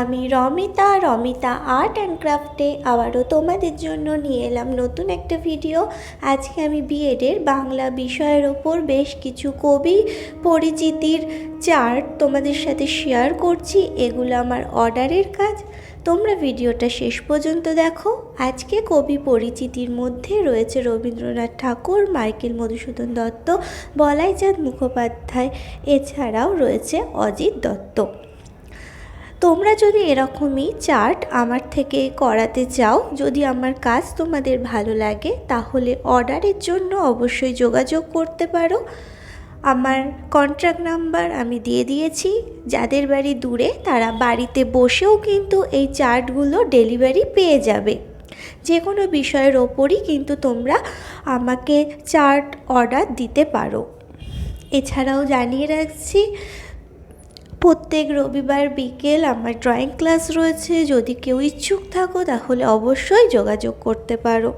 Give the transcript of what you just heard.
আমি Ramita Ramita art and ক্রাফটে আবারও তোমাদের জন্য নিয়ে এলাম নতুন একটা ভিডিও আজকে আমি বিএডের বাংলা বিষয়ের ওপর বেশ কিছু কবি পরিচিতির চার্ট তোমাদের সাথে শেয়ার করছি, এগুলো আমার অর্ডারের কাজ। তোমরা ভিডিওটা শেষ পর্যন্ত দেখো। আজকে কবি পরিচিতির মধ্যে রয়েছে রবীন্দ্রনাথ ঠাকুর, মাইকেল মধুসূদন দত্ত, বলাইচাঁদ মুখোপাধ্যায়, এছাড়াও রয়েছে অজিত দত্ত। তোমরা যদি এরকমই চার্ট আমার থেকে করাতে চাও, যদি আমার কাজ তোমাদের ভালো লাগে, তাহলে অর্ডারের জন্য অবশ্যই যোগাযোগ করতে পারো। আমার কন্ট্রাক্ট নাম্বার আমি দিয়ে দিয়েছি। যাদের বাড়ি দূরে, তারা বাড়িতে বসেও কিন্তু এই চার্টগুলো ডেলিভারি পেয়ে যাবে। যে কোনো বিষয়ের ওপরই কিন্তু তোমরা আমাকে চার্ট অর্ডার দিতে পারো। এছাড়াও জানিয়ে রাখছি প্রত্যেক রবিবার বিকেল আমার ড্রয়িং ক্লাস রয়েছে। যদি কেউ ইচ্ছুক থাকো, তাহলে অবশ্যই যোগাযোগ করতে পারো।